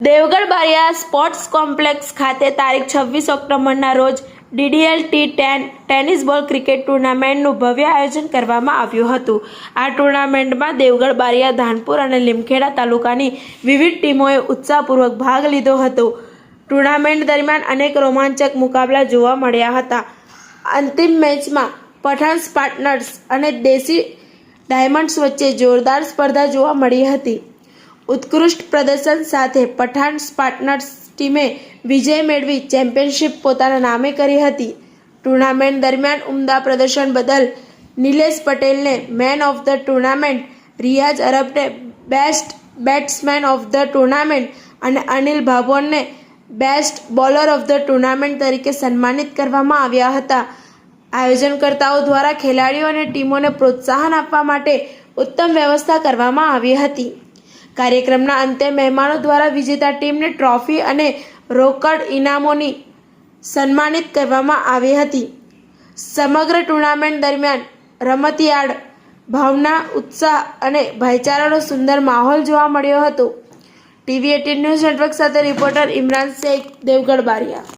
Devgadh Bariya sports complex ખાતે તારીખ છવ્વીસ ઓક્ટોબરના રોજ DDL T ten tennis ball cricket ટુર્નામેન્ટનું ભવ્ય આયોજન કરવામાં આવ્યું હતું. આ ટુર્નામેન્ટમાં દેવગઢ બારિયા, ધાનપુર અને લીમખેડા તાલુકાની વિવિધ ટીમોએ ઉત્સાહપૂર્વક ભાગ લીધો હતો. ટુર્નામેન્ટ દરમિયાન અનેક રોમાંચક મુકાબલા જોવા મળ્યા હતા. અંતિમ મેચમાં પઠાણ સ્પાર્ટનર્સ અને દેશી ડાયમંડ્સ વચ્ચે જોરદાર સ્પર્ધા જોવા મળી હતી. ઉત્કૃષ્ટ પ્રદર્શન સાથે પઠાણ પાર્ટનર્સ ટીમે વિજય મેળવી ચેમ્પિયનશિપ પોતાના નામે કરી હતી. ટુર્નામેન્ટ દરમિયાન ઉમદા પ્રદર્શન બદલ નિલેશ પટેલને man of the tournament, Riyaz અરબને best batsman of the tournament અને Anil ભાભોરને best bowler of the tournament તરીકે સન્માનિત કરવામાં આવ્યા હતા. આયોજનકર્તાઓ દ્વારા ખેલાડીઓ અને ટીમોને પ્રોત્સાહન આપવા માટે ઉત્તમ વ્યવસ્થા કરવામાં આવી હતી. કાર્યક્રમના અંતે મહેમાનો દ્વારા વિજેતા ટીમને ટ્રોફી અને રોકડ ઇનામોની સન્માનિત કરવામાં આવી હતી. સમગ્ર ટુર્નામેન્ટ દરમિયાન રમતિયાળ, ભાવના, ઉત્સાહ અને ભાઈચારાનો સુંદર માહોલ જોવા મળ્યો હતો. ટીવી એટીન ન્યૂઝ નેટવર્ક સાથે રિપોર્ટર ઇમરાન શેખ, દેવગઢ બારિયા.